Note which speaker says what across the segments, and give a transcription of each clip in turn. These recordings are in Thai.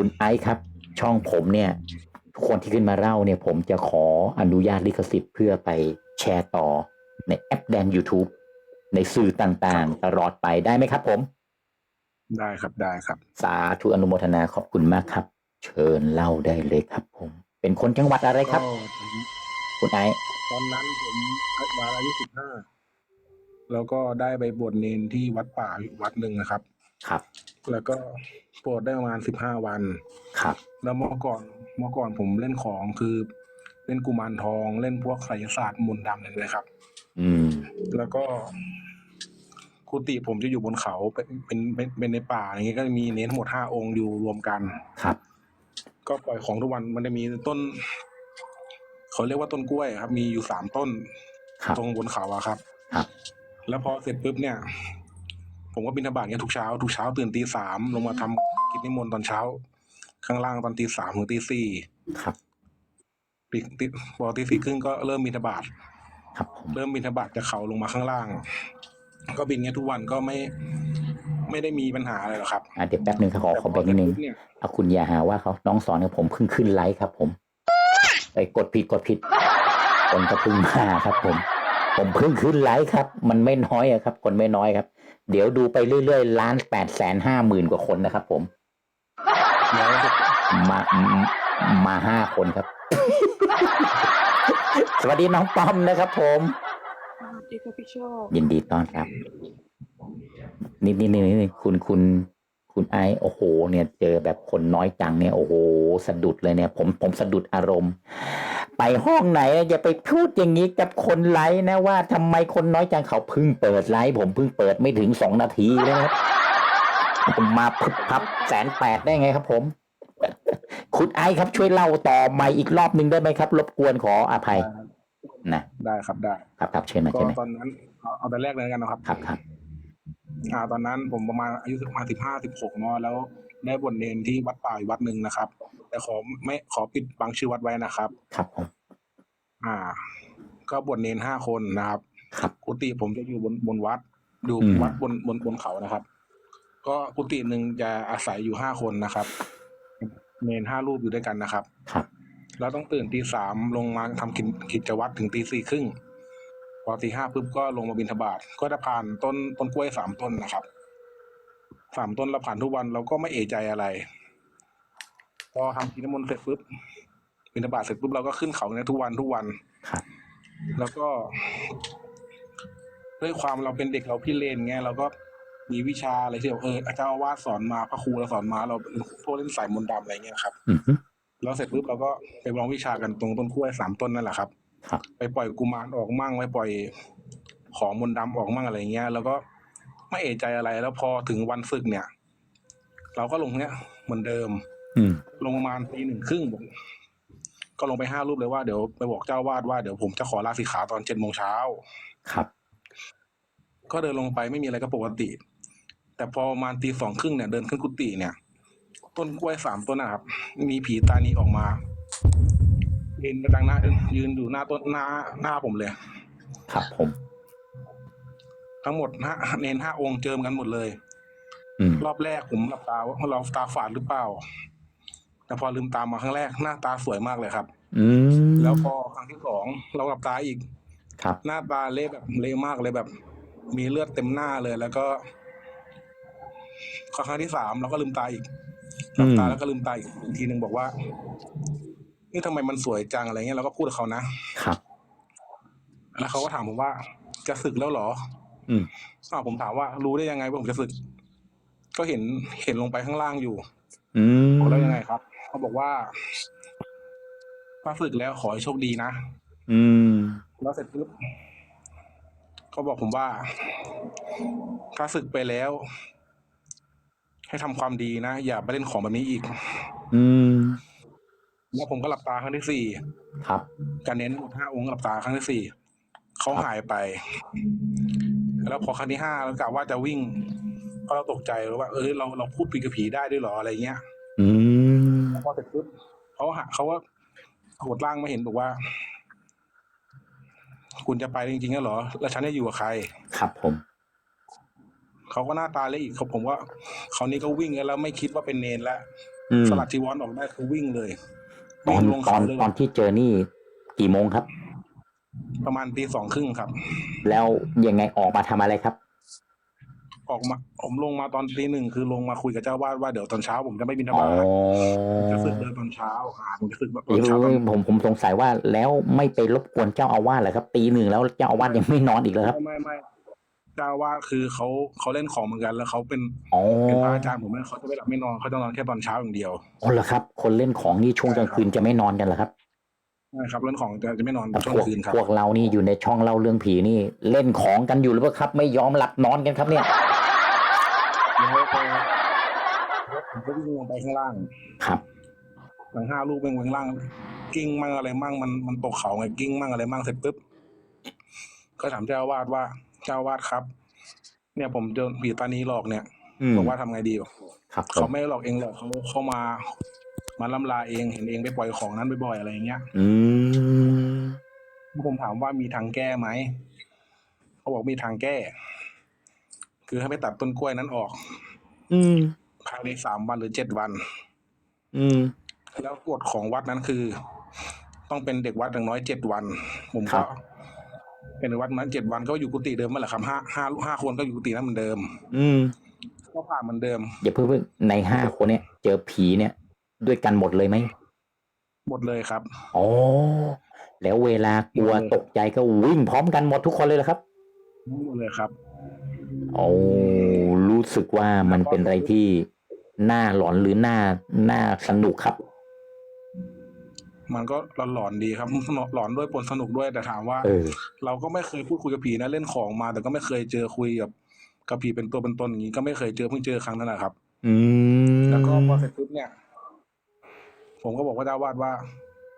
Speaker 1: คุณไอซ์ครับ ช่องผมเนี่ยทุกคนที่ขึ้นมาเล่าเนี่ย ผมจะขออนุญาตลิขสิทธิ์เพื่อไปแชร์ต่อในแอปแดน YouTube ในสื่อต่างๆ ตลอดไปได้ไหมครับผม
Speaker 2: ได้ครับได้ครับ
Speaker 1: สาธุอนุโมทนาขอบคุณมากครับ เชิญเล่าได้เลยครับผม เป็นคนจังหวัดอะไรครับ
Speaker 2: ก็
Speaker 1: คุณไอซ์
Speaker 2: ตอนนั้นผมมาอายุสิบห้าแล้วก็ได้ไปบวชเนนที่วัดป่าอยู่วัดหนึ่งนะครับ
Speaker 1: ครับ
Speaker 2: แล้วก็บวชได้ประมาณสิบห้าวัน
Speaker 1: ครับ
Speaker 2: แล้วเมื่อก่อนเมื่อก่อนผมเล่นของคือ เล่นกุมารทอง เล่นพวกไสยศาสตร์มนต์ดำอะไรเลยครับ
Speaker 1: อืม
Speaker 2: แล้วก็กุฏิผมจะอยู่บนเขาเป็นเป็นเป็นเป็นในป่าอย่างเงี้ยก็จะมีเน้นทั้งหมดห้าองค์อยู่รวมกัน
Speaker 1: ครับ
Speaker 2: ก็ปล่อยของทุกวันมันจะมีต้นเขาเรียกว่าต้นกล้วยครับ มีอยู่สามต้น
Speaker 1: ครับ
Speaker 2: ตรงบนเขาอะครับ
Speaker 1: ครับ
Speaker 2: แล้วพอเสร็จปุ๊บเนี่ย ผมก็บินทบาทเนี่ยทุกเช้าทุกเช้าตื่นตีสามลงมาทำกิจนิมนต์ตอนเช้า ข้างล่างตอนตีสามถึงตีสี่
Speaker 1: ครับ
Speaker 2: ปีตีพอตีสี่ครึ่งก็เริ่มบินทบาท
Speaker 1: ครับผม
Speaker 2: เริ่มบินทบาทจากเขาลงมาข้างล่าง ก็บินเงี้ยทุกวันก็ไม่ ไม่ได้มีปัญหาอะไรหรอกครับ
Speaker 1: อะเดี๋ยวแป๊บนึงครับขอขอแป๊บนิดนึง
Speaker 2: แต่พอเสร็จปุ๊บเนี่ย
Speaker 1: เอาคุณอย่าหาว่าเขาน้องสอนกับผมเพิ่งขึ้นไลฟ์ครับ ผมไอ้ยกดผิดกดผิดคนก็เพิ่งมาครับ ผม ผมเพิ่งขึ้นไลฟ์ครับ มันไม่น้อยอะครับ คนไม่น้อยครับ เดี๋ยวดูไปเรื่อยๆล้านแปดแสนห้าหมื่นกว่าคนนะครับ ผม
Speaker 2: แล้วเสร็จ
Speaker 1: มามาห้าคนครับ สวัสดีน้องป้อมนะครับผม
Speaker 3: ดีค่ะพี่โชค
Speaker 1: ยินดีต้อนรับนิดนิดนิดนิดคุณคุณ คุณไอซ์โอ้โห เนี่ยเจอแบบคนน้อยจังเนี่ยโอ้โหสะดุดเลยเนี่ย ผมผมสะดุดอารมณ์ ไปห้องไหนอย่าไปพูดอย่างนี้กับคนไลฟ์นะว่าทำไมคนน้อยจังเขาเพิ่งเปิดไลฟ์ผมเพิ่งเปิดไม่ถึงสองนาทีเลยนะครับผมมาพึบพับแสนแปดได้ไงครับ ผม คุณไอซ์ครับช่วยเล่าต่อใหม่อีกรอบหนึ่งได้ไหมครับ รบกวนขออภัยนะ
Speaker 2: ได้ครับได้
Speaker 1: ครับครับเชิญมา
Speaker 2: ก็
Speaker 1: เชิญมา
Speaker 2: ตอนนั้นเอาเอาแต่แรกเลยแล้วกันนะครับ
Speaker 1: ครับครับ
Speaker 2: อ่าตอนนั้นผมประมาณอายุประมาณสิบห้าสิบหกเนาะแล้วได้บวชเนนที่วัดป่าอีกวัดหนึ่งนะครับ แต่ขอไม่ขอปิดบังชื่อวัดไว้นะครับ
Speaker 1: ครับผม
Speaker 2: อ่า ก็บวชเนนห้าคนนะครับ
Speaker 1: ครับ
Speaker 2: กุฏิผมจะอยู่บนบนวัดอยู่
Speaker 1: อืม
Speaker 2: วัดบนบนบนเขานะครับ ก็กุฏิหนึ่งจะอาศัยอยู่ห้าคนนะครับเนนห้ารูปอยู่ด้วยกันนะครับ
Speaker 1: ครับ
Speaker 2: เราต้องตื่นตีสามลงมาทำกิจกิจวัตรถึงตีสี่ครึ่งพ อตีห้าปุ๊บก็ลงมาบิณฑบาตก็จะผ่านต้นต้นกล้วยสามต้นนะครับสามต้นเราผ่านทุกวันเราก็ไม่เอะใจอะไร พอทำกิจนิมนต์เสร็จปุ๊บบิณฑบาตเสร็จปุ๊บเราก็ขึ้นเขาเนี่ยทุกวันทุกวัน
Speaker 1: ครับ
Speaker 2: แล้วก็ ด้วยความเราเป็นเด็กเราพี่เลนไงเราก็มีวิชาอะไรที่แบบเอออาจารย์อาวาสสอนมาพระครูเราสอนมา เราเป็นพวกเล่นสายมนต์ดำอะไรเงี้ยครับ
Speaker 1: อือฮึ
Speaker 2: แล้วเสร็จปุ๊บเราก็ไปลองวิชากันตรงต้นกล้วยสามต้นนั่นแหละครับ
Speaker 1: ครับ
Speaker 2: ไปปล่อยกุมารออกมั่งไปปล่อยของมนต์ดำออกมั่งอะไรเงี้ย แล้วก็ไม่เอะใจอะไรแล้วพอถึงวันศึกเนี่ย เราก็ลงเนี้ยเหมือนเดิม
Speaker 1: อืม
Speaker 2: ลงประมาณตีหนึ่งครึ่งผมก็ลงไปห้ารูปเลยว่าเดี๋ยวไปบอกเจ้าวาดว่าเดี๋ยวผมจะขอลาสิกขาตอนเจ็ดโมงเช้า
Speaker 1: ครับ
Speaker 2: ก็เดินลงไปไม่มีอะไรก็ปกติ แต่พอประมาณตีสองครึ่งเนี่ยเดินขึ้นกุฏิเนี่ย ต้นกล้วยสามต้นนะครับ มีผีตานีออกมา ยืนกระดังหน้ายืนอยู่หน้าต้นหน้าหน้าผมเลย
Speaker 1: ครับผม
Speaker 2: ทั้งหมดห้าเนนห้าองค์เจิมกันหมดเลย
Speaker 1: อืม
Speaker 2: รอบแรกผมหลับตาว่าเราตาฝาดหรือเปล่า แต่พอลืมตามาครั้งแรกหน้าตาสวยมากเลยครับ
Speaker 1: อืม
Speaker 2: แล้วพอครั้งที่สองเราหลับตาอีก
Speaker 1: ครับ
Speaker 2: หน้าตาเละแบบเละมากเลยแบบ มีเลือดเต็มหน้าเลย แล้วก็ครั้งที่สามเราก็ลืมตาอีกหลับตาแล้วก็ลืมตาอีกอีกทีหนึ่งบอกว่า นี่ทำไมมันสวยจังอะไรเงี้ยเราก็พูดกับเขานะครับ แล้วเขาก็ถามผมว่า จะศึกแล้วเหรอ
Speaker 1: อืม
Speaker 2: อ้าวผมถามว่ารู้ได้ยังไงว่าผมจะศึก ก็เห็นเห็นลงไปข้างล่างอยู่
Speaker 1: อืม
Speaker 2: บอกแล้วยังไงครับเขาบอกว่าถ้าศึกแล้วขอให้โชคดีนะ
Speaker 1: อืม
Speaker 2: แล้วเสร็จปุ๊บเขาบอกผมว่า ถ้าศึกไปแล้ว ให้ทำความดีนะอย่าไปเล่นของแบบนี้อีก
Speaker 1: อืม
Speaker 2: แล้วผมก็หลับตาครั้งที่สี่
Speaker 1: ครับ
Speaker 2: การเน้นหมดห้าองค์หลับตาครั้งที่สี่เขาหายไป แล้วพอครั้งที่ห้าเรากะว่าจะวิ่งเพราะเราตกใจว่าเออเราเราพูดปีกับผีได้ด้วยเหรออะไรเงี้ย
Speaker 1: อืม
Speaker 2: พอเสร็จปุ๊บเขาหาเขาว่าโหดร่างมาเห็นบอกว่า คุณจะไปจริงๆแล้วเหรอ แล้วฉันจะอยู่กับใคร
Speaker 1: ครับผม
Speaker 2: เขาก็หน้าตาเละอีกเขาผมว่าเขาวนี้ก็วิ่งแล้วไม่คิดว่าเป็นเนนแล้ว
Speaker 1: อืม
Speaker 2: สลัดจีวรออกได้คือวิ่งเลย
Speaker 1: ตอ
Speaker 2: วิ่
Speaker 1: น
Speaker 2: งลง
Speaker 1: ตอ
Speaker 2: เขา
Speaker 1: น
Speaker 2: เลย
Speaker 1: ตอนที่เจอนี่กี่โมงครับ
Speaker 2: ประมาณตีสองครึ่งครับ
Speaker 1: แล้วยังไงออกมาทำอะไรครับ
Speaker 2: ออกมา ผมลงมาตอนตีหนึ่งคือลงมาคุยกับเจ้าวาดว่าเดี๋ยวตอนเช้า ผมจะไม่บินท
Speaker 1: อ๋อบา
Speaker 2: ทจะฝึกเดินตอนเช้าอ่าผมจะฝึกต
Speaker 1: เดี๋
Speaker 2: อยน
Speaker 1: ว
Speaker 2: เช้าตอน
Speaker 1: ผมผมสงสัยว่าแล้วไม่ไปรบกวนเจ้าอาวาสเหรอครับตีหนึ่งแล้วเจ้าอาวาสยังไม่นอนอีกเหรอครับ
Speaker 2: ไม่ไม่ เจ้าวาดคือเขาเขาเล่นของเหมือนกัน แล้วเขาเป็น
Speaker 1: อ๋อ
Speaker 2: เป็นพระอาจารย์ผมเนี่ยเขาจะไม่หลับไม่นอนเขาจะนอนแค่ตอนเช้าอย่างเดียว
Speaker 1: อ๋อเหรอครับ คนเล่นของนี่ช่วงกลางคืนจะไม่นอนกันเหรอครับ
Speaker 2: ใช่ครับเล่นของจะจะไม่นอนช่วง
Speaker 1: พวก
Speaker 2: คืนครับ
Speaker 1: พวกเรานี่อยู่ในช่องเล่าเรื่องผีนี่ เล่นของกันอยู่หรือเปล่าครับ ไม่ยอมหลับนอนกันครับเนี่ย
Speaker 2: แล้วพอผมก็วิ่งลงไปข้างล่าง
Speaker 1: ครับ
Speaker 2: หลังห้าลูกเป็นข้างล่าง กิ้งมั่งอะไรมั่งมันมันตกเขาไงกิ้งมั่งอะไรมั่งเสร็จปุ๊บก็ถามเจ้าอาวาดว่า เจ้าอาวาดครับ เนี่ยผมโดนผีตานีหลอกเนี่ย
Speaker 1: อืม
Speaker 2: บอกว่าทำไงดี
Speaker 1: ครับผ
Speaker 2: เขา
Speaker 1: ม
Speaker 2: ไม่หลอกเองหรอกเขาเขามา มาล่ำลาเองเห็นเองไปปล่อยของนั้นบ่อยๆอะไรอย่างเงี้ย
Speaker 1: อืม
Speaker 2: ผมถามว่ามีทางแก้ไหมเขาบอกมีทางแก้ คือให้ไปตัดต้นกล้วยนั้นออก
Speaker 1: อืม
Speaker 2: ภายในสามวันหรือเจ็ดวัน
Speaker 1: อืม
Speaker 2: แล้วกฎของวัดนั้นคือ ต้องเป็นเด็กวัดอย่างน้อยเจ็ดวัน ผม
Speaker 1: ครั
Speaker 2: ก็
Speaker 1: บ
Speaker 2: เป็นวัดนั้นเจ็ดวันก็อยู่กุฏิเดิมนั่นแหละครับห้าห้าห้าคนก็อยู่กุฏินั้นเหมือนเดิม
Speaker 1: อืม
Speaker 2: ก็ผ่านเหมือนเดิม
Speaker 1: อย่าเพิ่งเพิ่งในห้าคนเนี่ย เจอผีเนี่ย ด้วยกันหมดเลยไหม
Speaker 2: หมดเลยครับ
Speaker 1: อ๋อแล้วเวลากลัว
Speaker 2: หมดเลย
Speaker 1: ตกใจก็วิ่งพร้อมกันหมดทุกคนเลยเหรอครับ
Speaker 2: หมดเลยครับ
Speaker 1: โอ้รู้สึกว่ามันเป็นอะไรที่น่าหลอนหรือน่าน่าสนุกครับ
Speaker 2: มันก็หลอนๆดีครับหลอนด้วยปนสนุกด้วยแต่ถามว่า
Speaker 1: เออ
Speaker 2: เราก็ไม่เคยพูดคุยกับผีนะเล่นของมา แต่ก็ไม่เคยเจอคุยกับกับผีเป็นตัวเป็นตนอย่างนี้ก็ไม่เคยเจอเพิ่งเจอครั้งนั้นนะครับ
Speaker 1: อืม
Speaker 2: แล้วก็พอเสร็จปุ๊บเนี่ย ผมก็บอกว่าเจ้าวาดว่า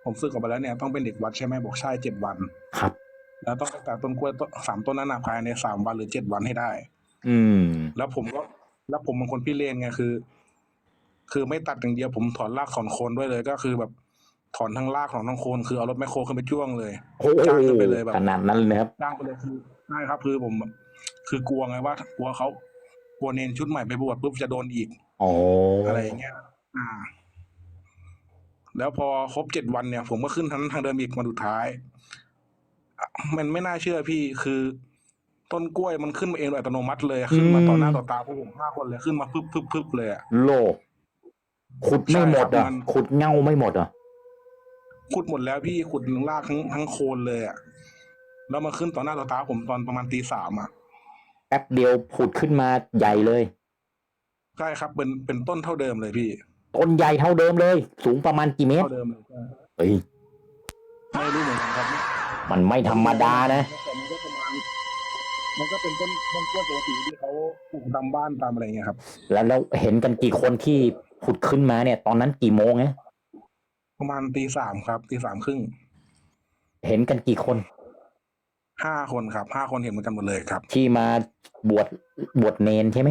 Speaker 2: ผมสึกออกมาแล้วเนี่ยต้องเป็นเด็กวัดใช่ไหมบอกใช่เจ็ดวัน
Speaker 1: ครับ
Speaker 2: แล้วต้องไปตัดต้นกล้วยต้นสามต้นนั้นนะภายในสามวันหรือเจ็ดวันให้ได้
Speaker 1: อืม
Speaker 2: แล้วผมก็ แล้วผมเป็นคนพิเรนไงคือ คือไม่ตัดอย่างเดียวผมถอนรากถอนโคนด้วยเลย ก็คือแบบ ถอนทั้งรากถอนทั้งโคนคือเอารถแมคโครขึ้นไปจ้วงเลย
Speaker 1: โอ้โห
Speaker 2: จ้างขึ้นไปเลยแบบ
Speaker 1: ขนาดนั้นเลยนะครับ
Speaker 2: จ้างไปเลยคือใช่ครับ คือผมแบบคือกลัวไงว่ากลัวเขากลัวเนนชุดใหม่ไปบวชปุ๊บจะโดนอีก
Speaker 1: โอ้
Speaker 2: อะไรอย่างเงี้ย อ่า แล้วพอครบเจ็ดวันเนี่ย ผมก็ขึ้นทางทางเดิมอีกวันสุดท้ายอะมันไม่น่าเชื่อพี่คือ ต้นกล้วยมันขึ้นมาเองโดยอัตโนมัติเลย ขึ้นมาต่อหน้าต่อตาพวกผมห้าคนเลยขึ้นมาพึบพึบพึบเลยอะ
Speaker 1: โลกขุดไม่หมด
Speaker 2: ใช่
Speaker 1: อะ
Speaker 2: ครับมัน
Speaker 1: ขุดเง่าไม่หมดอะ
Speaker 2: ขุดหมดแล้วพี่ขุดลากทั้งทั้งโคนเลยอะแล้วมาขึ้นต่อหน้าต่อตาผมตอนประมาณตีสามอะ
Speaker 1: แป๊บเดียวผุดขึ้นมาใหญ่เลย
Speaker 2: ใช่ครับเป็นเป็นต้นเท่าเดิมเลยพี่
Speaker 1: ต้นใหญ่เท่าเดิมเลย สูงประมาณกี่เมตร
Speaker 2: เท่าเดิมเลยใช่
Speaker 1: เฮ้ย
Speaker 2: ไม่รู้เหมือนกันครับ
Speaker 1: มันไม่ธรรมดานะ
Speaker 2: แต่มันก็ประมาณมันก็เป็นต้นต้นกล้วยปกติที่เขาปลูกตามบ้านตามอะไรเงี้ยครับ
Speaker 1: แล้วเราเห็นกันกี่คนที่ผุดขึ้นมาเนี่ย ตอนนั้นกี่โมงเนี่ย
Speaker 2: ประมาณตีสามครับตีสามครึ่ง
Speaker 1: เห็นกันกี่คน
Speaker 2: ห้าคนครับห้าคนเห็นเหมือนกันหมดเลยครับ
Speaker 1: ที่มาบวชบวชเนนใช่ไหม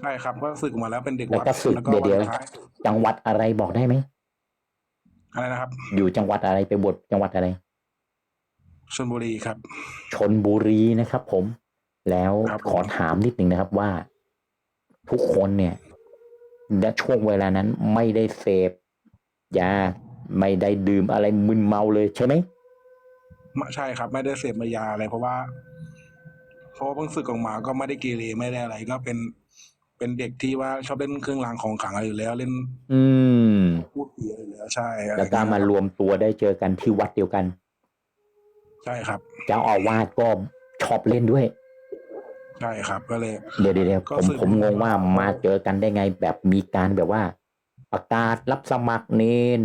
Speaker 2: ใช่ครับก็สึกมาแล้วเป็นเด็ก
Speaker 1: แล้ว
Speaker 2: วัด
Speaker 1: ก็สึกเดี๋ยวเดี๋ยว
Speaker 2: นสุท้า
Speaker 1: จังหวัดอะไรบอกได้ไหม
Speaker 2: อะไรนะครับ
Speaker 1: อยู่จังหวัดอะไรไปบวชจังหวัดอะไร
Speaker 2: ชลบุรีครับ
Speaker 1: ชนบุรีนะครับ ผม แล้ว
Speaker 2: ครับผม
Speaker 1: ขอถามนิดนึงนะครับว่า ทุกคนเนี่ยณช่วงเวลานั้นไม่ได้เสพ ยาไม่ได้ดื่มอะไรมึนเมาเลยใช่ไหม
Speaker 2: ไม่ใช่ครับ ไม่ได้เสพมายาอะไรเพราะว่าเพราะว่าเพิ่งสึกออกมาก็ไม่ได้เกเรไม่ได้อะไร ก็เป็นเป็นเด็กที่ว่าชอบเล่นเครื่องรางของขลังอะไรอยู่แล้วเล่น
Speaker 1: อืม
Speaker 2: พูดผีอะไรอยู่แล้วใช่อะไร
Speaker 1: แล้วก็มารวมตัวได้เจอกันที่วัดเดียวกัน
Speaker 2: ใช่ครับ
Speaker 1: เจ้าอาวาสก็ชอบเล่นด้วย
Speaker 2: ใช่ครับก็เลย
Speaker 1: เดี๋ยวเดี๋ยวเดี๋ยว
Speaker 2: ก็
Speaker 1: ผม
Speaker 2: สื่อ
Speaker 1: ผมงงว่ามาเจอกันได้ไงแบบมีการแบบว่า ประกาศรับสมัครเนน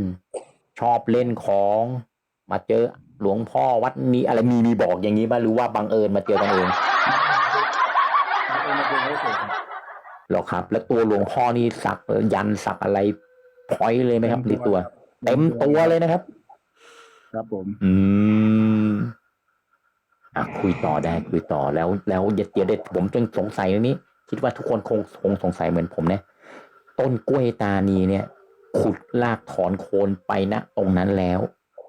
Speaker 1: ชอบเล่นของ มาเจอหลวงพ่อวัดนี้อะไรมีมีบอกอย่างนี้บ้างหรือว่าบังเอิญมาเจอกันเอง
Speaker 2: เออมาเป็นเขาเสพครับ
Speaker 1: หรอครับ แล้วตัวหลวงพ่อนี่สักยันสักอะไรพอยเลยไหมครับหรือตัวเต็มตัวเลยนะครับ
Speaker 2: ครับผม
Speaker 1: อืมอะคุยต่อได้คุยต่อแล้ว แล้วเดี๋ยวเดี๋ยวผมจึงสงสัยเรื่องนี้ คิดว่าทุกคนคงคงสงสัยเหมือนผมนะ ต้นกล้วยตานีเนี่ย ขุดลากถอนโคนไปนะตรงนั้นแล้ว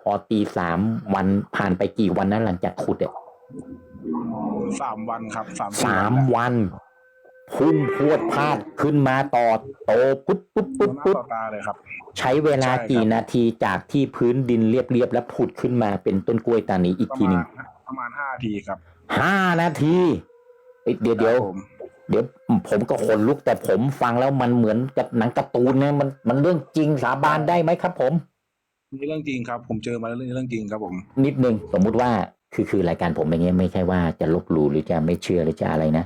Speaker 1: พอตีสามวันผ่านไปกี่วันนะหลังจากขุดเนี่ย
Speaker 2: สามวันครับสาม
Speaker 1: สามวันพุ่งพรวดพลาดขึ้นมาต่อโตปุ๊บปุ๊บ
Speaker 2: ต่อ
Speaker 1: ปุ๊บ
Speaker 2: หน้า
Speaker 1: ปุ๊บ
Speaker 2: ต่อตาเลยครับ
Speaker 1: ใช้เวลา
Speaker 2: ใช่ครับ
Speaker 1: กี่นาทีจากที่พื้นดินเรียบๆแล้วผุดขึ้นมาเป็นต้นกล้วยตานีอีก
Speaker 2: ประ
Speaker 1: ทีห
Speaker 2: มา
Speaker 1: นึ่
Speaker 2: ณ
Speaker 1: ง
Speaker 2: ประมาณห้าทีครับ
Speaker 1: ห้านาทีเอ้ยเดี๋ยวเดี๋ยว
Speaker 2: ครับผม
Speaker 1: เดี๋ยวผมก็ขนลุกแต่ผมฟังแล้วมันเหมือนกับหนังการ์ตูนนะมันมันเรื่องจริงสาบานได้ไหมครับ ผม
Speaker 2: นี่เรื่องจริงครับ ผมเจอมาแล้วเรื่องเรื่องจริงครับผม
Speaker 1: นิดนึงสมมุติว่าคือคือรายการผมอย่างเงี้ยไม่ใช่ว่าจะลบหลู่หรือจะไม่เชื่อหรือจะอะไรนะ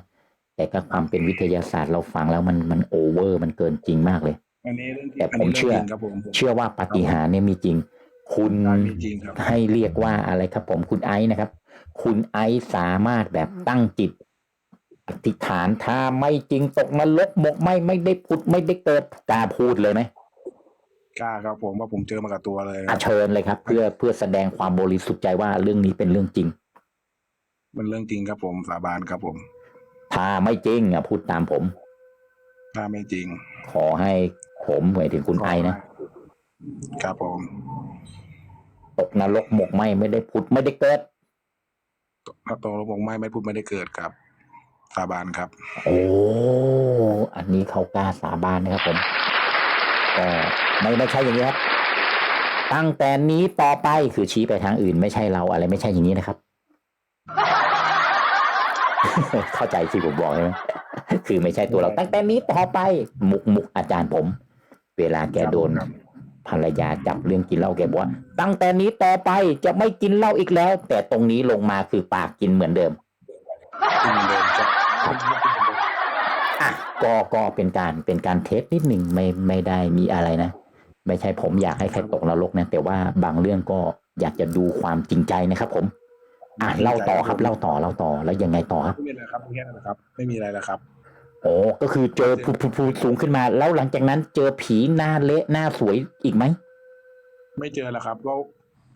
Speaker 1: แต่ก็ความเป็นวิทยาศาสตร์เราฟังแล้วมันมันโอเวอร์มันเกินจริงมากเลย
Speaker 2: อันนี้เรื่องจริง
Speaker 1: แต่ผม
Speaker 2: นนี้
Speaker 1: เชื่อ
Speaker 2: รื่องจริงครับผม
Speaker 1: เชื่อว่าปาฏิหาริย์เนี่ยมีจริง คุณ
Speaker 2: การมีจริงครับ
Speaker 1: ให้เรียกว่าอะไรครับผมคุณไอซ์นะครับ คุณไอซ์สามารถแบบตั้งจิต อธิษฐานถ้าไม่จริงตกนรกหมกไหม่ไม่ได้พุดไม่ได้เกิดกล้าพูดเลยไหม
Speaker 2: กล้าครับผมว่าผมเจอมากับตัวเลยค
Speaker 1: อา
Speaker 2: รับ
Speaker 1: เชิญเลยครับ เพื่อเพื่อแสดงความบริสุทธิ์ใจว่าเรื่องนี้เป็นเรื่องจริง
Speaker 2: มันเรื่องจริงครับผมสาบานครับผม
Speaker 1: ถ้าไม่จริงอะพูดตามผม
Speaker 2: ถ้าไม่จริง
Speaker 1: ขอให้ผมหมายถึงคุณไอนะ
Speaker 2: ครับผม
Speaker 1: ตกนรกหมกไหมไม่ได้พุดไม่ได้เกิด
Speaker 2: ถ้าโตแล้วผมไม่ไม่พูดไม่ได้เกิดครับ สาบานครับ
Speaker 1: โอ้ อันนี้เขากล้าสาบานนะครับผมก็ไม่ไม่ใช่อย่างนี้ครับ ตั้งแต่นี้ต่อไปคือชี้ไปทางอื่น ไม่ใช่เราอะไรไม่ใช่อย่างนี้นะครับ เข้าใจที่ผมบอกใช่ไหมคือไม่ใช่ตัวเราตั้งแต่นี้ต่อไป มุกมุกอาจารย์ผม เวลาแกโดน
Speaker 2: ครับ
Speaker 1: ภรรยาจับเรื่องกินเหล้าแกบอกว่า ตั้งแต่นี้ต่อไปจะไม่กินเหล้าอีกแล้ว แต่ตรงนี้ลงมาคือปากกินเหมือนเดิม
Speaker 2: กินเหมือนเดิม ครับ
Speaker 1: อะก็ก็เป็นการเป็นการเทสนิดหนึ่งไม่ไม่ได้มีอะไรนะ ไม่ใช่ผมอยากให้ใครตกนรกนะ แต่ว่าบางเรื่องก็อยากจะดูความจริงใจนะครับผม อะเล่าต่อครับเล่าต่อเล่าต่อแล้วยังไงต่อครับ
Speaker 2: ไม่มีอะไรครับแค่นั้นนะครับ ไม่มีอะไรแล้วครับ
Speaker 1: โอ้ก็คือเจอพูพูพูสูงขึ้นมา แล้วหลังจากนั้นเจอผีหน้าเละหน้าสวยอีกไหม
Speaker 2: ไม่เจอแล้วครับก็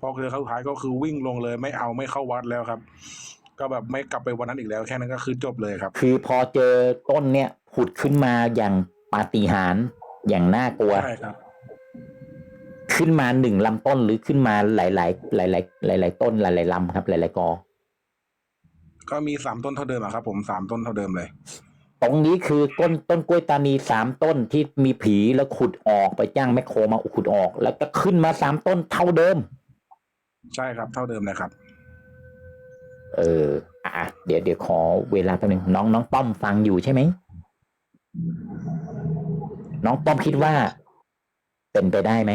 Speaker 2: พอเจอครั้งสุดท้ายก็คือวิ่งลงเลย ไม่เอาไม่เข้าวัดแล้วครับ ก็แบบไม่กลับไปวันนั้นอีกแล้วแค่นั้นก็คือจบเลยครับ
Speaker 1: คือพอเจอต้นเนี่ยผุดขึ้นมาอย่างปาฏิหาริย์อย่างน่ากลัว
Speaker 2: ใช่ครับ
Speaker 1: ขึ้นมาหนึ่งลำต้นหรือขึ้นมาหลายหลายหลายหลายหลายหลายๆต้นหลายหลายๆลำครับ หลายหลายๆกอ
Speaker 2: ก็มีสามต้นเท่าเดิมอะครับผมสามต้นเท่าเดิมเลย
Speaker 1: ตรงนี้คือต้นต้นกล้วยตานีสามต้นที่มีผีแล้วขุดออกไปจ้างแมคโครมาขุดออก แล้วก็ขึ้นมาสามต้นเท่าเดิม
Speaker 2: ใช่ครับ เท่าเดิมเลยครับ
Speaker 1: เออ อะเดี๋ยวเดี๋ยวขอเวลาแป๊บนึงน้องน้องป้อมฟังอยู่ใช่ไหม น้องป้อมคิดว่า เป็นไปได้ไหม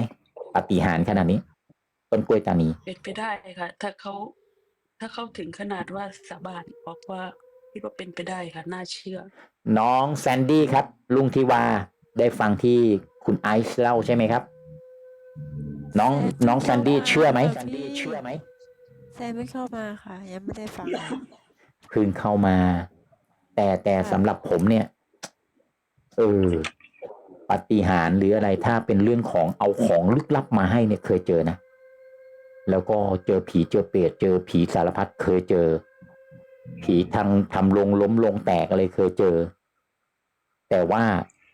Speaker 1: ปาฏิหาริย์ขนาดนี้ ต้นกล้วยตานี
Speaker 3: เป็นไปได้ค่ะ ถ้าเขาถ้าเขาถึงขนาดว่าสาบานบอกว่าคิดว่าเป็นไปได้ค่ะ น่าเชื่อ
Speaker 1: น้องแซนดี้ครับ ลุงทิวาได้ฟังที่คุณไอซ์เล่าใช่ไหมครับ น้องน้องแซนดี้เชื่อไหม
Speaker 4: แซนดี้เชื่อไหม แซมไม่เข้ามาค่ะ ยังไม่ได้ฟัง
Speaker 1: เพิ่งเข้ามา แต่แต่สำหรับผมเนี่ย เออปาฏิหารย์หรืออะไรถ้าเป็นเรื่องของเอาของลึกลับมาให้เนี่ยเคยเจอนะ แล้วก็เจอผีเจอเปรตเจอผีสารพัดเคยเจอ ผีทางทำลงล้มลงแตกอะไรเคยเจอ แต่ว่า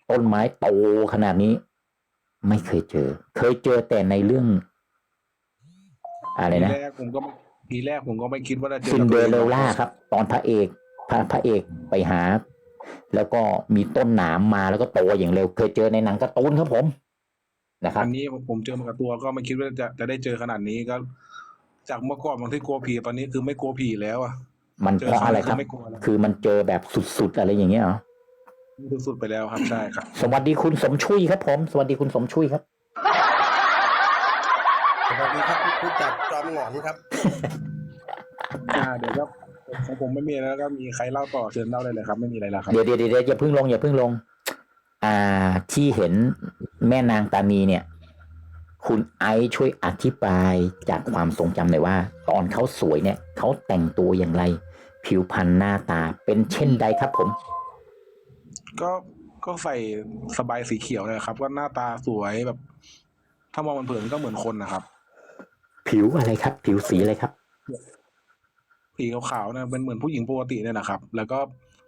Speaker 1: ต้นไม้โตขนาดนี้ ไม่เคยเจอ เคยเจอแต่ในเรื่อง อะไร
Speaker 2: ที
Speaker 1: นะ
Speaker 2: แรกผมก็ไม่ ทีแรกผมก็ไม่คิดว่าจะเจอ
Speaker 1: ซิน
Speaker 2: กับ
Speaker 1: เด
Speaker 2: ตัว
Speaker 1: อ
Speaker 2: ง
Speaker 1: เรลล่าครับ ตอนพระเอกพระพระเอกไปหา แล้วก็มีต้นหนามมาแล้วก็โตอย่างเร็ว เคยเจอในหนังการ์ตูนครับผมนะครับ
Speaker 2: อันนี้ผมเจอมากับตัวก็ไม่คิดว่าจะจะได้เจอขนาดนี้ก็ จากเมื่อก่อนบางที่กลัวผีตอนนี้คือไม่กลัวผีแล้วอะ
Speaker 1: มัน
Speaker 2: เจอ
Speaker 1: เพราะอะไรครับ
Speaker 2: ไม่กลัวแล้ว
Speaker 1: คือมันเจอแบบสุดๆอะไรอย่างเงี้ยเหรอ
Speaker 2: สุดๆไปแล้วครับใช่ครับ
Speaker 1: สวัสดีคุณสมชุยครับผม สวัสดีคุณสมชุยครับ
Speaker 5: สวัสดีครับผู้จัดจอมหงอนครับ
Speaker 2: อ่าเดี๋ยวก็ของผมไม่มีแล้วก็มีใครเล่าต่อเชิญเล่าได้เลยครับ ไม่มีอะไรแล้วครับ
Speaker 1: เดี๋ยวเดี๋ยวเดี๋ยวอย่าเพิ่งลงอย่าเพิ่งลง อ่าที่เห็นแม่นางตานีเนี่ย คุณไอซ์ช่วยอธิบายจากความทรงจำหน่อยว่า ตอนเขาสวยเนี่ยเขาแต่งตัวอย่างไร ผิวพรรณหน้าตาเป็นเช่นใดครับผม
Speaker 2: ก็ก็ใส่สบายสีเขียวเลยครับ ก็หน้าตาสวยแบบ ถ้ามองมันเผินๆก็เหมือนคนนะครับ
Speaker 1: ผิวอะไรครับ ผิวสีอะไรครับ
Speaker 2: สีขาวๆนะเป็นเหมือนผู้หญิงปกติเนี่ยนะครับ แล้วก็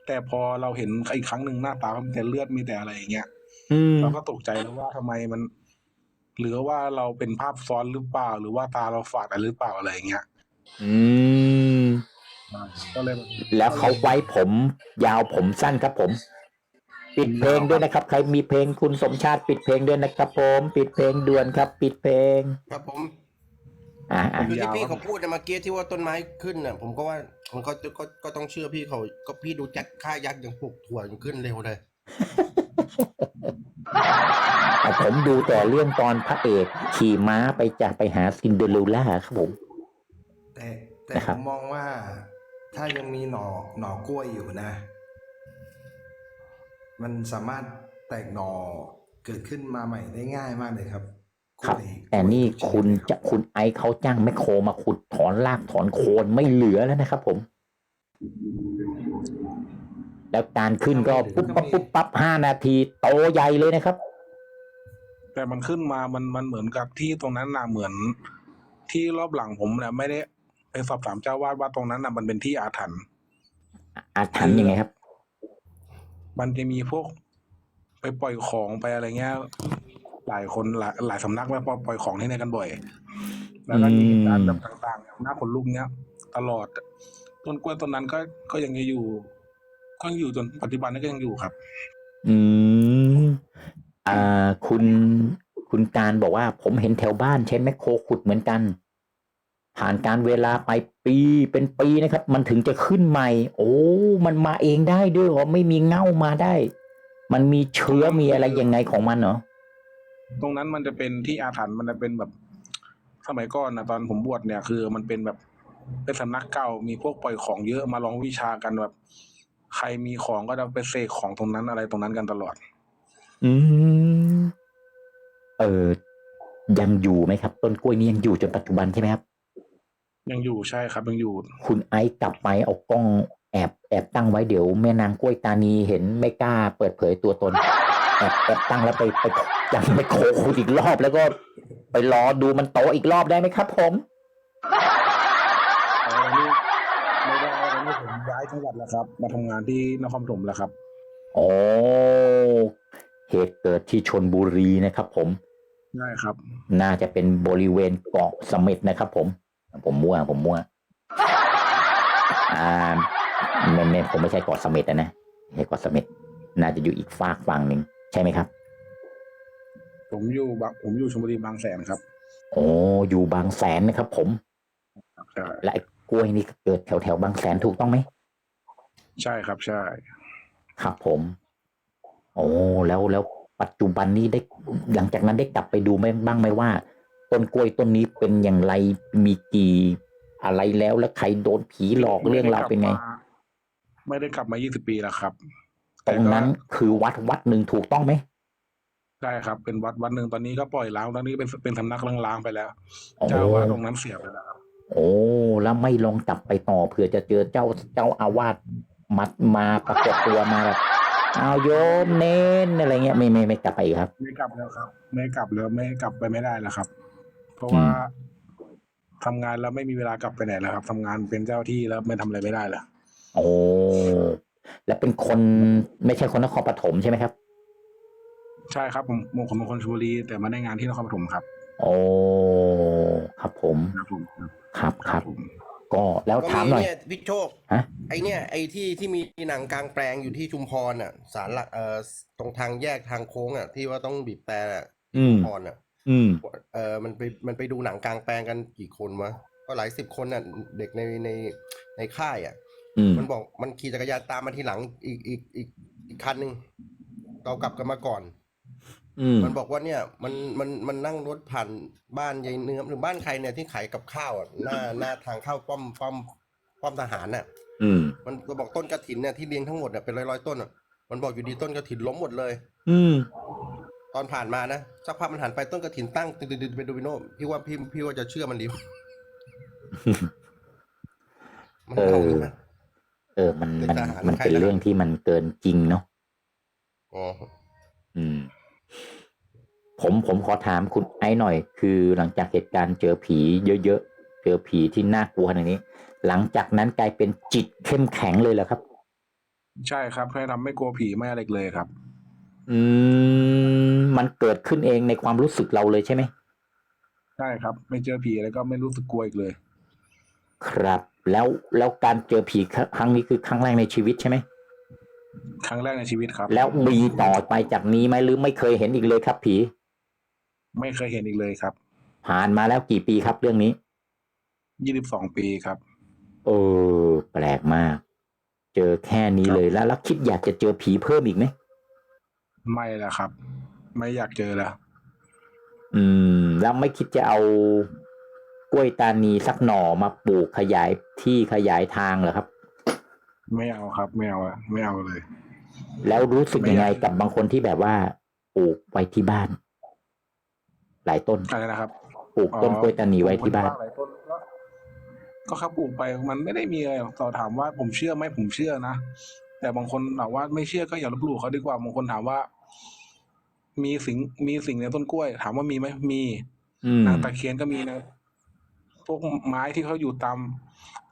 Speaker 2: แต่พอเราเห็นอีกครั้งหนึ่งหน้าตาเขามีแต่เลือดมีแต่อะไรอย่างเงี้ย
Speaker 1: อืม
Speaker 2: เราก็ตกใจแล้วว่าทำไมมัน หรือว่าเราเป็นภาพซ้อนหรือเปล่า หรือว่าตาเราฝาดอะไรหรือเปล่าอะไรอย่างเงี้ย
Speaker 1: อืม
Speaker 2: ก็เลย
Speaker 1: แล้วเขาไว้ผมยาวผมสั้นครับผม ปิดเพลงด้วยนะครับ ใครมีเพลงคุณสมชาติปิดเพลงด้วยนะครับ ผม ปิดเพลงด่วนครับ ปิดเพลง
Speaker 5: ครับผม
Speaker 1: อ่าอ่า
Speaker 5: คือที่
Speaker 2: ยาว
Speaker 5: พี่
Speaker 2: ครับ
Speaker 5: เขาพูดเนี่ยเมื่อกี้ที่ว่าต้นไม้ขึ้นน่ะผมก็ว่ามันก็ก็ก็ต้องเชื่อพี่เขาก็พี่ดูแจ็คค่ายักษ์ยังปลูกถั่วยังขึ้นเร็วเลย
Speaker 1: แต่ผมดูแต่เรื่องตอนพระเอกขี่ม้าไปจะไปหาซินเดอเรลล่าครับผม
Speaker 6: แต่แต่
Speaker 1: นะค
Speaker 6: ผ
Speaker 1: รับ
Speaker 6: มมองว่าถ้ายังมีหน่อหน่อกล้วยอยู่นะ มันสามารถแตกหน่อเกิดขึ้นมาใหม่ได้ง่ายมากเลยครับก
Speaker 1: ครับ
Speaker 6: ล้วย
Speaker 1: แต่นี่
Speaker 6: กล้วย
Speaker 1: คุณ
Speaker 6: ทุกชนิด
Speaker 1: จะคุณไอซ์เขาจ้างแมคโครมาขุดถอนรากถอนโคนไม่เหลือแล้วนะครับ ผม แล้วการขึ้นก็ปุ๊บปั๊บปุ๊บปั๊บห้านาทีโตใหญ่เลยนะครับ
Speaker 2: แต่มันขึ้นมามันมันเหมือนกับที่ตรงนั้นน่ะเหมือน ที่รอบหลังผมเนี่ยไม่ได้ไปสอบถามเจ้าวาดว่าตรงนั้นน่ะมันเป็นที่อาถรรพ์
Speaker 1: อาถรรพ์ยังไงครับ
Speaker 2: มันจะมีพวก ไปปล่อยของไปอะไรเงี้ย หลายคนหลายหลายสำนักแล้วปล่อยของที่ไหนกันบ่อย แล้วก็มีเหตุการณ์แบบต่างๆแบบหน้าขนลุกเนี้ย ตลอด ต้นกล้วยต้นนั้นก็ก็ยังอยู่ก็ยังอยู่จนปัจจุบันนี้ก็ยังอยู่ครับ
Speaker 1: อืมอ่าคุณคุณการบอกว่า ผมเห็นแถวบ้านใช้แมคโครขุดเหมือนกัน ผ่านการเวลาไปปีเป็นปีนะครับ มันถึงจะขึ้นใหม่ โอ้ มันมาเองได้ด้วยเหรอไม่มีเง่ามาได้ มันมีเชื้อมีอะไรยังไงของมันเหรอ
Speaker 2: ตรงนั้นมันจะเป็นที่อาถรรพ์มันจะเป็นแบบสมัยก่อนนะตอนผมบวชเนี่ยคือ มันเป็นแบบเป็นสำนักเก่ามีพวกปล่อยของเยอะมาลองวิชากันแบบ ใครมีของก็จะไปเสกของตรงนั้นอะไรตรงนั้นกันตลอด
Speaker 1: อืมเออยังอยู่ไหมครับ ต้นกล้วยนี้ยังอยู่จนปัจจุบันใช่ไหมครับ
Speaker 2: ยังอยู่ใช่ครับยังอยู่
Speaker 1: คุณไอซ์กลับไปเอากล้องแอบแอบตั้งไว้เดี๋ยวแม่นางกล้วยตานีเห็นไม่กล้าเปิดเผยตัวตน แอบแอบตั้งแล้วไปไป ยังไปโคขุดอีกรอบแล้วก็ไปรอดูมันโตอีกรอบได้ไหมครับ ผม
Speaker 2: เอาอันนี้ไม่ได้อันนี้ผมย้ายจังหวัดแล้วครับ มาทำงานที่นครปฐมแล้วครับ
Speaker 1: โอ้เหตุเกิดที่ชนบุรีนะครับ ผม
Speaker 2: ใช่ครับ
Speaker 1: น่าจะเป็นบริเวณเกาะเสม็ดนะครับ ผม ผมมั่วผมมั่วอ่าไม่ไม่ผมไม่ใช่เกาะเสม็ดนะนะไม่ใช่เกาะเสม็ดน่าจะอยู่อีกฝากฝั่งหนึ่งใช่ไหมครับ
Speaker 2: ผมอยู่บางผมอยู่ชลบุรีบางแสนครับ
Speaker 1: โอ้อยู่บางแสนนะครับ ผม
Speaker 2: ใช่
Speaker 1: และไอ้กล้วยนี่เกิดแถวแถวๆบางแสนถูกต้องไหม
Speaker 2: ใช่ครับใช่
Speaker 1: ครับผม โอ้แล้วแล้วปัจจุบันนี้ได้หลังจากนั้นได้กลับไปดูไหมบ้างไหมว่า ต้นกล้วยต้นนี้เป็นอย่างไรมีกี่ อะไรแล้วแล้วใครโดนผีหลอกเรื่องราวเป็นไง
Speaker 2: ไม่ได้กลับมา 20 ปีแล้วครับ
Speaker 1: ตรงนั้นคือวัดวัดหนึ่งถูกต้องไหม
Speaker 2: ใช่ครับ เป็นวัดวัดหนึ่งตอนนี้ก็ปล่อยล้างตอนนี้เป็นเป็นสำนักล้างๆไปแล้ว
Speaker 1: โอ้
Speaker 2: เจ้าอาว่าสตรงนั้นเสียไปแล้วครับ
Speaker 1: โอ้แล้วไม่ลองกลับไปต่อเผื่อจะเจอเจ้าเจ้าอาวาสมัดมาปรากฏตัวมาแบบเอาโยมเน้นอะไรเงี้ยไม่ไม่ไม่กลับไปอีกครับ
Speaker 2: ไม่กลับแล้วครับ ไม่กลับแล้วไม่กลับไปไม่ได้แล้วครับ เพราะว่าทำงานแล้วไม่มีเวลากลับไปไหนแล้วครับทำงานเป็นเจ้าที่แล้วไม่ทำอะไรไม่ได้แล้ว
Speaker 1: โอ้แล้วเป็นคนไม่ใช่คนนครปฐมใช่ไหมครับ
Speaker 2: ใช่ครับผมผมผมเป็นคนชลบุรีแต่มาได้งานที่นครปฐมครับ
Speaker 1: โอ้ครับผม
Speaker 2: ครับผม
Speaker 1: ครับครับ
Speaker 2: ผม
Speaker 1: ก็แล้ว
Speaker 5: ก็
Speaker 1: ถามหน่อย
Speaker 5: เนี่ยพี่โชค
Speaker 1: ฮะ
Speaker 5: ไอเนี่ยไอที่ที่มีหนังกลางแปลงอยู่ที่ชุมพรอะสารหลักเอ่อตรงทางแยกทางโค้งอะที่ว่าต้องบีบแต่อะ
Speaker 1: อืม
Speaker 5: พรอะ
Speaker 1: อืม
Speaker 5: เออมันไปมันไปดูหนังกลางแปลงกันกี่คนวะก็หลายสิบคนน่ะเด็กในในในค่ายอะ
Speaker 1: อืม
Speaker 5: มันบอกมันขี่จักรยานตามมาทีหลังอีกอีกอีกอีกคันหนึ่งเรากลับกันมาก่อน
Speaker 1: อืม
Speaker 5: มันบอกว่าเนี่ยมันมันมันนั่งรถผ่านบ้านยายเนื้อหรือบ้านใครเนี่ยที่ขายกับข้าวอะหน้าหน้าทางเข้าป้อมป้อมป้อมทหารน่ะ
Speaker 1: อืม
Speaker 5: มันก็บอกต้นกระถินเนี่ยที่เลี้ยงทั้งหมดเนี่ยเป็นร้อยร้อยๆต้นอะมันบอกอยู่ดีต้นกระถินล้มหมดเลย
Speaker 1: อืม
Speaker 5: ตอนผ่านมานะสักพักมันหันไปต้นกระถินตั้งตึ๊ดๆๆเป็นโดมิโนพี่ว่าพี่พี่ว่าจะเชื่อมันดี มัน
Speaker 1: เอ
Speaker 5: เอา
Speaker 1: อ
Speaker 5: ใช่ไหม
Speaker 1: เออ มัน
Speaker 5: เป็น
Speaker 1: มัน
Speaker 5: ทหาร
Speaker 1: มัน
Speaker 5: ใคร
Speaker 1: เป็น
Speaker 5: ทหาร
Speaker 1: เรื่องที่มันเกินจริงเนาะ
Speaker 5: อ๋อ
Speaker 1: อืม ผมผมขอถามคุณไอ้หน่อย คือหลังจากเหตุการณ์เจอผีเยอะๆ เจอผีที่น่ากลัวขนาดนี้ หลังจากนั้นกลายเป็นจิตเข้มแข็งเลยเหรอครับ
Speaker 2: ใช่ครับให้ทำไม่กลัวผีไม่อะไรเลยครับ
Speaker 1: อืมมันเกิดขึ้นเองในความรู้สึกเราเลยใช่ไหม
Speaker 2: ใช่ครับ ไม่เจอผีอะไรก็ไม่รู้สึกกลัวอีกเลย
Speaker 1: ครับ แล้วแล้วการเจอผีครั้งนี้คือครั้งแรกในชีวิตใช่ไหม
Speaker 2: ครั้งแรกในชีวิตครับ
Speaker 1: แล้วมีต่อไปจากนี้ไหมหรือไม่เคยเห็นอีกเลยครับ ผี
Speaker 2: ไม่เคยเห็นอีกเลยครับ
Speaker 1: ผ่านมาแล้วกี่ปีครับเรื่องนี้
Speaker 2: ยี่สิบสองปีครับ
Speaker 1: เออแปลกมาก เจอแค่นี้เลยแล้วแล้วคิดอยากจะเจอผีเพิ่มอีกไหม
Speaker 2: ไม่แล้วครับ ไม่อยากเจอแล้ว
Speaker 1: อืม แล้วไม่คิดจะเอากล้วยตานีสักหน่อมาปลูกขยายที่ขยายทางเหรอครับ
Speaker 2: ไม่เอาครับ ไม่เอาอะไม่เอาเลย
Speaker 1: แล้วรู้สึกยังไง
Speaker 2: ไม่อยาก
Speaker 1: กับบางคนที่แบบว่าปลูกไว้ที่บ้าน หลายต้น
Speaker 2: อะไรนะครับ
Speaker 1: ปลูกต้นกล้วยตานีไว้ที่บ้าน
Speaker 2: หลายต้นก็ก็ครับปลูกไปมันไม่ได้มีอะไรหรอกต่อถามว่าผมเชื่อไหมผมเชื่อนะแต่บางคนบอกว่าไม่เชื่อก็อย่าลบหลู่เขาดีกว่าบางคนถามว่า มีสิ่งมีสิ่งในต้นกล้วย ถามว่ามีไหมมี
Speaker 1: อืม
Speaker 2: นางตะเคียนก็มีนะ พวกไม้ที่เขาอยู่ตาม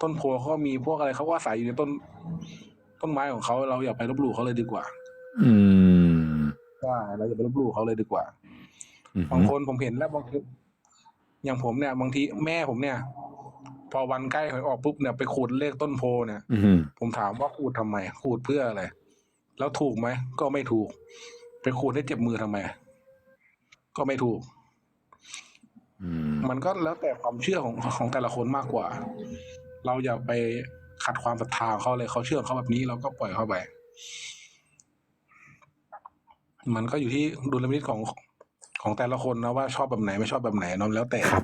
Speaker 2: ต้นโพเขาก็มีพวกอะไรเขาก็อาศัยอยู่ในต้น ต้นไม้ของเขาเราอย่าไปลบหลู่เขาเลยดีกว่า
Speaker 1: อืม
Speaker 2: ใช่เราอย่าไปลบหลู่เขาเลยดีกว่า
Speaker 1: อืม
Speaker 2: บางคนผมเห็นแล้วบางทีอย่างผมเนี่ย บางทีแม่ผมเนี่ย พอวันใกล้หวยออกปุ๊บเนี่ยไปขูดเลขต้นโพเนี่ย
Speaker 1: อืม
Speaker 2: ผมถามว่าขูดทำไมขูดเพื่ออะไร แล้วถูกไหมก็ไม่ถูก ไปขูดให้เจ็บมือทำไม ก็ไม่ถูก
Speaker 1: อื ม
Speaker 2: มันก็แล้วแต่ความเชื่อของของแต่ละคนมากกว่า เราอย่าไปขัดความศรัทธาของเขาเลยเขาเชื่อของเขาแบบนี้เราก็ปล่อยเขาไปมันก็อยู่ที่ดุลพินิจของของแต่ละคนนะว่าชอบแบบไหนไม่ชอบแบบไหนเนอะแล้วแต่
Speaker 1: ครับ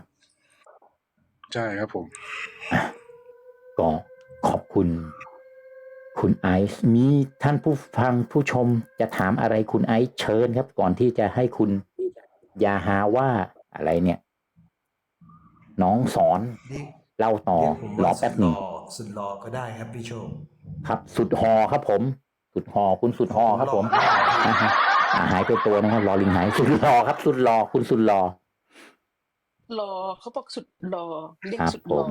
Speaker 2: ใช่ครับผม
Speaker 1: ก็ขอบคุณ คุณไอซ์มีท่านผู้ฟังผู้ชมจะถามอะไรคุณไอซ์เชิญครับ ก่อนที่จะให้คุณอย่าหาว่าอะไรเนี่ย น้องสอน
Speaker 6: เรียก
Speaker 1: เล่าต่อ
Speaker 6: เรียกผม
Speaker 1: รอ
Speaker 6: ว่า
Speaker 1: แป๊บหนึ่ง
Speaker 6: สุดหล่อก็ได้ครับพี่โชค
Speaker 1: ครับ สุดหอครับผม สุดหอคุณสุดหอครับผมอ่าฮะอ่าหายไปตัวนะครับรอลิงหายสุดหล่อครับ สุดหล่อคุณสุดหล่อ
Speaker 3: รอเขาบอกสุดรอเรียก
Speaker 1: ครับ
Speaker 3: สุดรอ
Speaker 1: ผม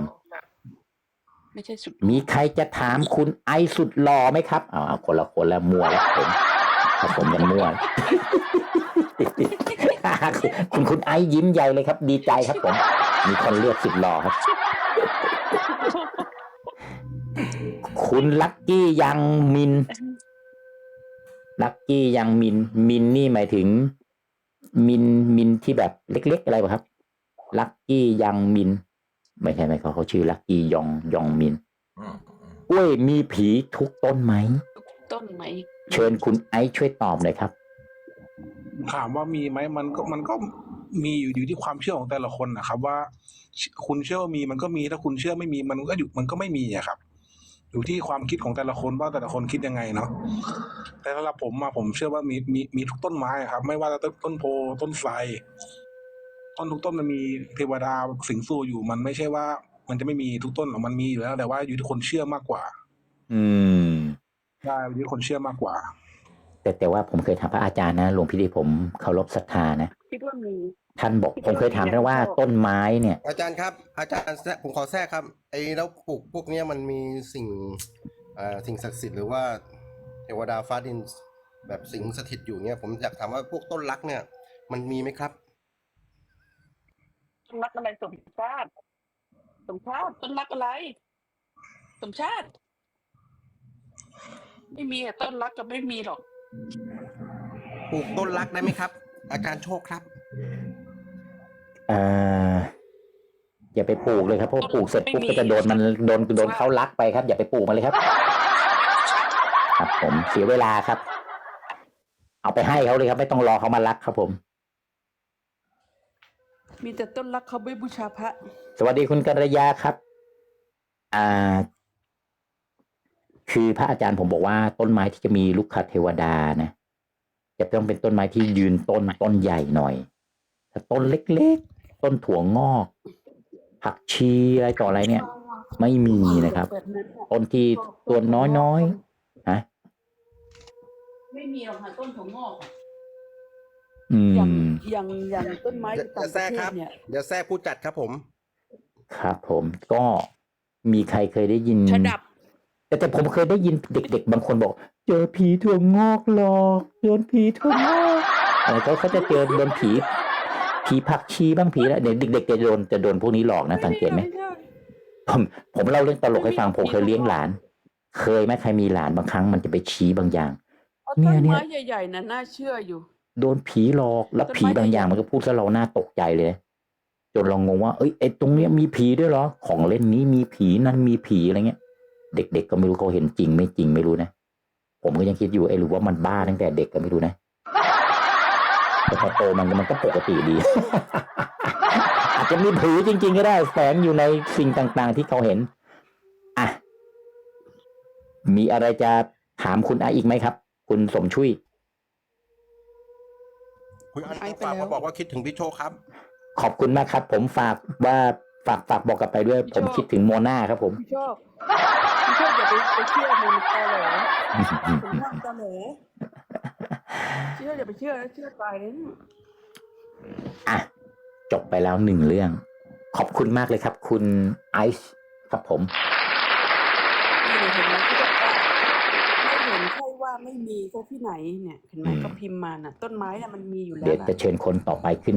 Speaker 3: ไม่ใช่สุด
Speaker 1: มีใครจะถามคุณไอซ์สุดหล่อไหมครับอ่าคนละคนละมั่วแล้วผมครับผมยังมั่วคุณคุณไอซ์ยิ้มใหญ่เลยครับ ดีใจครับผม มีคนเลือกสุดหล่อครับ คุณลักกี้ยังมิน ลักกี้ยังมิน มินนี่หมายถึง มินมินที่แบบเล็ก ๆ อะไรป่ะครับ ลักกี้ยังมิน ไม่ใช่ไหมเขาเขาชื่อลักกี้ยองยองมิน
Speaker 6: อืม
Speaker 1: กล้วยมีผีทุกต้นไหม
Speaker 3: ต้นไหม
Speaker 1: เชิญคุณไอซ์ช่วยตอบหน่อยครับ
Speaker 2: ถามว่ามีไหมมันก็มันก็ มีอยู่อยู่ที่ความเชื่อของแต่ละคนนะครับ ว่าคุณเชื่อว่ามีมันก็มีถ้าคุณเชื่อไม่มีมันก็อยู่มันก็ไม่มีอะครับ อยู่ที่ความคิดของแต่ละคนว่าแต่ละคนคิดยังไงเนาะแต่สำหรับผมมาผมเชื่อว่ามีมีมีทุกต้นไม้อะครับ ไม่ว่าจะต้นต้นโพต้นไทรต้นทุกต้นมันมีเทวดาสิงสู่อยู่มันไม่ใช่ว่า มันจะไม่มีทุกต้นหรอกมันมีอยู่แล้ว แต่ว่าอยู่ที่คนเชื่อมากกว่า
Speaker 1: อืม
Speaker 2: ใช่อยู่ที่คนเชื่อมากกว่า
Speaker 1: แต่แต่ว่าผมเคยถามพระอาจารย์นะหลวงพี่ที่ผมเคารพศรัทธานะ
Speaker 3: คิดว่ามี
Speaker 1: ท่านบอกผมเคยถามท่านว่าต้นไม้เนี่ย
Speaker 5: อาจารย์ครับ อาจารย์แทรกผมขอแทรกครับ ไอ้แล้วปลูกพวกเนี้ยมันมีสิ่งอ่าสิ่งศักดิ์สิทธิ์หรือว่าเทวดาฟ้าดินแบบสิงสถิตอยู่เนี่ยผมอยากถามว่าพวกต้นรักเนี่ย มันมีไหมครับ
Speaker 3: ต้นรักอะไรสมชาติสมชาติต้นรักอะไร สมชาติ ไม่มีอะต้นรักก็ไม่มีหรอก
Speaker 5: ปลูกต้นรักได้ไหมครับ อาจารย์โชคครับ
Speaker 1: เอ่ออย่าไปปลูกเลยครับเพราะปลูกเสร็จปุ๊บก็จะโดนมันโดนโดนเขาลักไปครับ อย่าไปปลูกมันเลยครับ ครับผมเสียเวลาครับ เอาไปให้เขาเลยครับ ไม่ต้องรอเขามาลักครับผม
Speaker 3: มีแต่ต้นรักเขาไม่บูชาพระ
Speaker 1: สวัสดีคุณกัลยาครับ อ่า คือพระอาจารย์ผมบอกว่าต้นไม้ที่จะมีลูกคเทวดานะจะต้องเป็นต้นไม้ที่ยืนต้นต้นใหญ่หน่อยถ้าต้นเล็กๆ ต้นถั่วงอก ผักชีอะไรต่ออะไรเนี่ย ไม่มีนะครับ
Speaker 3: แบบนั้นอะ
Speaker 1: ต้นที่ตัวน้อยๆฮะ
Speaker 3: ไม่มีหรอกค่ะต้นถั่วงอกอะ
Speaker 1: อื
Speaker 3: อย่าง
Speaker 1: ม
Speaker 3: อย่างอย่างต้นไม้ที่ต่าง
Speaker 5: จะ
Speaker 3: ป
Speaker 5: แทร
Speaker 3: ระ
Speaker 5: ก
Speaker 3: เท
Speaker 5: ครั
Speaker 3: ศ
Speaker 5: บ
Speaker 3: เนี่ย
Speaker 5: เดี๋ยวแทรกผู้จัดครับผม
Speaker 1: ครับผมก็มีใครเคยได้ยิน
Speaker 3: ฉดับ
Speaker 1: แต่แต่ผมเคยได้ยินเด็ก ๆ บางคนบอก เจอผีถั่วงอกหลอกโดนผีถั่วงอกอะไรก็เขาจะเจอโดนผี ผีผักชีบ้างผีอะไรเด็กเด็กๆจะโดนจะโดนพวกนี้หลอกนะสังเกตไหมผมผมเล่าเรื่องตลกให้ฟังผมเคยเลี้ยงหลาน เคยไหมใครมีหลานบางครั้งมันจะไปชี้บางอย่าง
Speaker 3: เอา
Speaker 1: เนี่
Speaker 3: ต้
Speaker 1: ย
Speaker 3: น
Speaker 1: เนี่ย
Speaker 3: ไม้ใหญ่ๆน่ะน่าเชื่ออยู่
Speaker 1: โดนผีหลอกแล้ว
Speaker 3: ต้นไม้
Speaker 1: ผีบางอย่าง
Speaker 3: ใหญ่ๆ
Speaker 1: มันก็พูดซะเราหน้าตกใจเลย จนเรางงว่า เอ้ยไอ้ตรงเนี้ยมีผีด้วยเหรอ ของเล่นนี้มีผีนั่นมีผีอะไรเงี้ย เด็ก ๆ ก็ไม่รู้เขาเห็นจริง ไม่จริงไม่รู้นะ ผมก็ยังคิดอยู่ไอ้หรือว่ามันบ้าตั้งแต่เด็กก็ไม่รู้นะแต่พอโตมันมันก็ปกติดี อาจจะมีผีจริง ๆ ก็ได้แฝงอยู่ในสิ่งต่างๆ ที่เขาเห็นอะมีอะไรจะถามคุณอาอีกไหมครับ คุณสมชุย
Speaker 5: คุณอัน
Speaker 4: ไปไป
Speaker 5: ฝาก
Speaker 4: แล้
Speaker 5: มาวบอกว่าคิดถึงพี่โชคครับ
Speaker 1: ขอบคุณมากครับ ผมฝากว่าฝากฝากบอกกลับไปด้วย
Speaker 3: พี่
Speaker 1: ผม
Speaker 3: โชค
Speaker 1: คิดถึงโมนาครับผม
Speaker 3: พี่โชคพี่โชคอย่า ไปไปเชื่อมันตอแหลผมว่าตอแหลเชื่ออย่าไปเชื่อนะเชื่อตายเลยเนี่ย
Speaker 1: อะจบไปแล้วหนึ่งเรื่อง ขอบคุณมากเลยครับ คุณไอซ์ครับผม
Speaker 3: นี่เห็นไหมที่บอกว่าไม่เห็นใช่ว่าไม่มีซะที่ไหนเนี่ยเห็นไหม
Speaker 1: อืม
Speaker 3: ก็พิมพ์มาน่ะ ต้นไม้น่ะมันมีอยู่แล้ว
Speaker 1: เดี๋ยว
Speaker 3: น่ะ
Speaker 1: จะเชิญคนต่อไปขึ้น